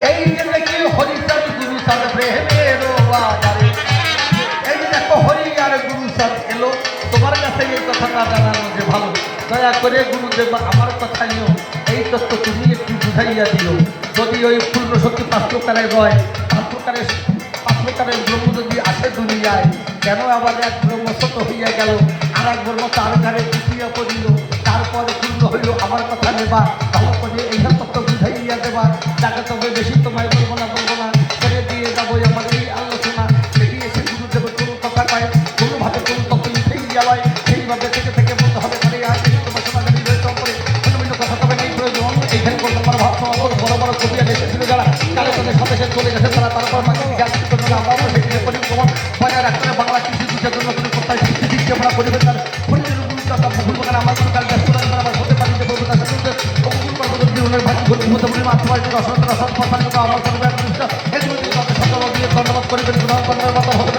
এই সাদ দেখো হরি আর গুরু সাদ এলো। তোমার কাছে এই কথাটা যদি ওই পূর্ণ সত্যি পাঁচ প্রকারের রয় পাঁচ প্রকারের পাঁচ প্রকারের ব্রহ্ম কেন আবার এক ব্রহ্মশত গেল? আর এক ব্রহ্ম তার ঘরে পড়িল। তারপরে পূর্ণ হইল। আমার কথা নেবা। তত্ত্ব বুঝাইয়া যাকে তবে বেশি তোমায় বলব না বলব না। ছেড়ে দিয়ে যাব আমার এই আলোচনা। এটি এসে গুরুদেবের কোনো কথা কয় কোনোভাবে কোনো তত্ত্ব লিখেই যাওয়ায় সেইভাবে থেকে থেকে বলতে হবে তাহলে আর কিছু তোমার সমাজে নির্বাচন করে ভিন্ন ভিন্ন কথা তবে নেই, প্রয়োজন। এইখানে বলতে পারো ভাব সমাজ বড় বড় আর এসেছিল যারা কালে তাদের সাথে চলে গেছে, তারা তারপর জন্য সেখানে পরিক্রমণ বজায় রাখতে বাংলা কৃষি দুঃখের জন্য আত্মবাড়ি রসন রসন কথা আমার দিয়ে ধন্যবাদ করিবেন করার মতো